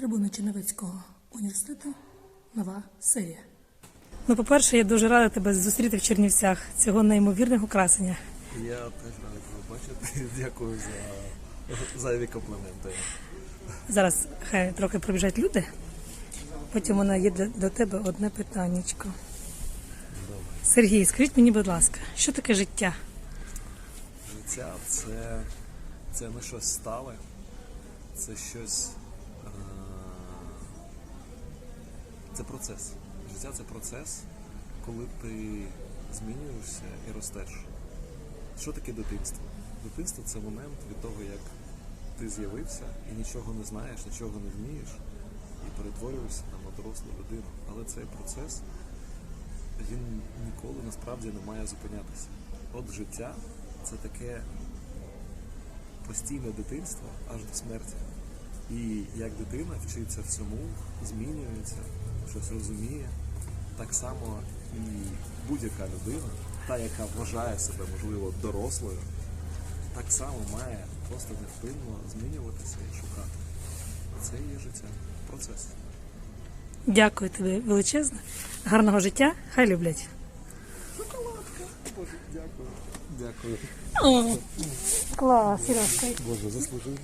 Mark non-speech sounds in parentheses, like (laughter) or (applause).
трибуни Чернівецького університету. Нова серія. Ну, по-перше, я дуже рада тебе зустріти в Чернівцях, цього неймовірного красення. Я теж радий тебе бачити. (laughs) Дякую за зайві компліменти. Зараз хай трохи пробіжать люди. Потім вона є для- до тебе одне питаннячко. Сергій, скажіть мені, будь ласка, що таке життя? Життя це, це не щось стале, це щось. Це процес. Життя це процес, коли ти змінюєшся і ростеш. Що таке дитинство? Дитинство це момент від того, як ти з'явився і нічого не знаєш, нічого не вмієш, і перетворюєшся на дорослу людину. Але цей процес він ніколи насправді не має зупинятися. От життя це таке постійне дитинство аж до смерті. І як дитина вчиться всьому, змінюється, щось розуміє, так само і будь-яка людина, та, яка вважає себе, можливо, дорослою, так само має просто невпинно змінюватися і шукати. Це є життя, процес. Дякую тобі величезно. Гарного життя, хай люблять. Шоколадка. Боже, дякую. Дякую. Клас, Сережка. Боже, заслужив.